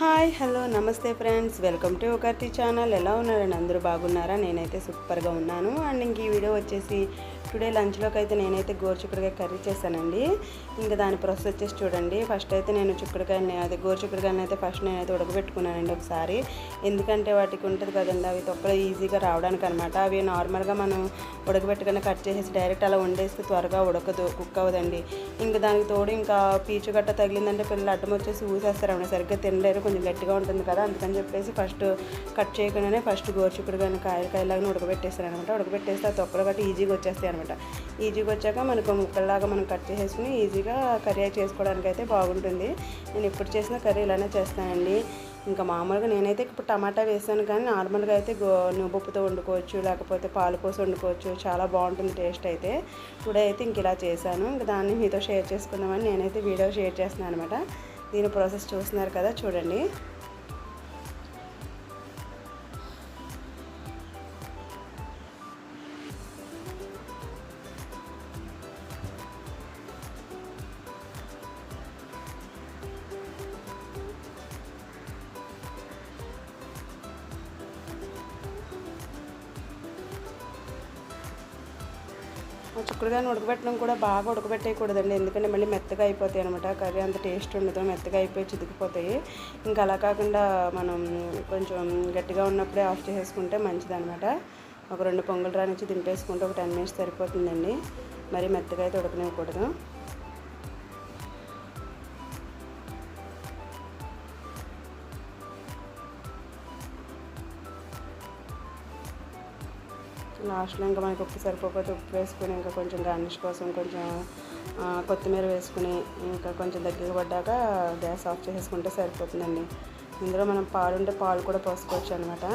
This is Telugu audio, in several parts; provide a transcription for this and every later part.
హాయ్ హలో నమస్తే ఫ్రెండ్స్. వెల్కమ్ టు ఒకటి ఛానల్. ఎలా ఉన్నారండి అందరూ బాగున్నారా? నేనైతే సూపర్గా ఉన్నాను. అండ్ ఇంక ఈ వీడియో వచ్చేసి టుడే లంచ్లోకి అయితే నేనైతే గోరుచిక్కుడుకాయ కర్రీ చేశానండి. ఇంకా దాని ప్రాసెస్ వచ్చేసి చూడండి. ఫస్ట్ అయితే నేను చిక్కుడుకాయని అదే గోరుచిక్కుడుకాయని అయితే ఫస్ట్ నేనైతే ఉడకబెట్టుకున్నానండి ఒకసారి. ఎందుకంటే వాటికి ఉంటుంది కదండి అవి తొక్కలు ఈజీగా రావడానికి అనమాట అవి నార్మల్గా మనం ఉడకబెట్టుకుని కట్ చేసేసి డైరెక్ట్ అలా వండేస్తే త్వరగా ఉడకదు కుక్ అవ్వదండి. ఇంకా దానికి తోడు ఇంకా పీచు గట్ట తగిలిందంటే పిల్లలు అడ్డం వచ్చేసి ఊసేస్తారన్నమాట సరిగ్గా తినలేరు. కొంచెం గట్టిగా ఉంటుంది కదా అందుకని చెప్పేసి ఫస్ట్ కట్ చేయకుండానే ఫస్ట్ గోరుచిక్కుడుకాయని కాయలు కాయలాగా ఉడకబెట్టేస్తారు అనమాట ఉడకబెట్టేస్తే ఆ తొక్కలు గట్టి ఈజీగా వచ్చేస్తాయి అనమాట. ఈజీగా వచ్చాక మనకు ముక్కల్లాగా మనం కట్ చేసేసుకుని ఈజీగా కర్రీ చేసుకోవడానికి అయితే బాగుంటుంది. నేను ఇప్పుడు చేసిన కర్రీ ఇలానే చేస్తానండి. ఇంకా మామూలుగా నేనైతే ఇప్పుడు టమాటా వేసాను కానీ నార్మల్గా అయితే గో నువ్వుప్పుతో వండుకోవచ్చు లేకపోతే పాలు పోసి వండుకోవచ్చు. చాలా బాగుంటుంది టేస్ట్ అయితే. టుడే అయితే ఇంక ఇలా చేశాను. ఇంకా దాన్ని మీతో షేర్ చేసుకుందామని నేనైతే వీడియో షేర్ చేస్తున్నాను అనమాట. దీని ప్రాసెస్ చూస్తున్నారు కదా చూడండి. చిక్కుడుగాయని ఉడకబెట్టడం కూడా బాగా ఉడకబెట్టేయకూడదండి. ఎందుకంటే మళ్ళీ మెత్తగా అయిపోతాయి అనమాట కర్రీ అంత టేస్ట్ ఉండదు. మెత్తగా అయిపోయి చితికిపోతాయి. ఇంకా అలా కాకుండా మనం కొంచెం గట్టిగా ఉన్నప్పుడే ఆఫ్ చేసేసుకుంటే మంచిదనమాట ఒక రెండు పొంగల్ రానిచ్చి దింపేసుకుంటే ఒక టెన్ మినిట్స్ సరిపోతుందండి. మరీ మెత్తగా అయితే ఉడకనివ్వకూడదు. లాస్ట్లో ఇంకా మనకి ఉప్పు సరిపోకపోతే ఉప్పు వేసుకుని ఇంకా కొంచెం గార్నిష్ కోసం కొంచెం కొత్తిమీర వేసుకుని ఇంకా కొంచెం దగ్గర పడ్డాక గ్యాస్ ఆఫ్ చేసేసుకుంటే సరిపోతుందండి. ఇందులో మనం పాలు ఉంటే పాలు కూడా పోసుకోవచ్చు అనమాట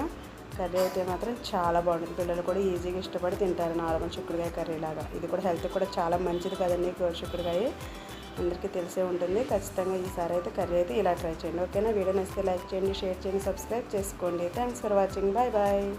కర్రీ అయితే మాత్రం చాలా బాగుంటుంది. పిల్లలు కూడా ఈజీగా ఇష్టపడి తింటారు నార్మల్ చిక్కుడుకాయ కర్రీ లాగా. ఇది కూడా హెల్త్ కూడా చాలా మంచిది కదండి చిక్కుడుకాయ. అందరికీ తెలిసే ఉంటుంది. ఖచ్చితంగా ఈసారి అయితే కర్రీ అయితే ఇలా ట్రై చేయండి. ఓకేనా? వీడియో నచ్చితే లైక్ చేయండి షేర్ చేయండి సబ్స్క్రైబ్ చేసుకోండి. Thanks for watching. Bye bye.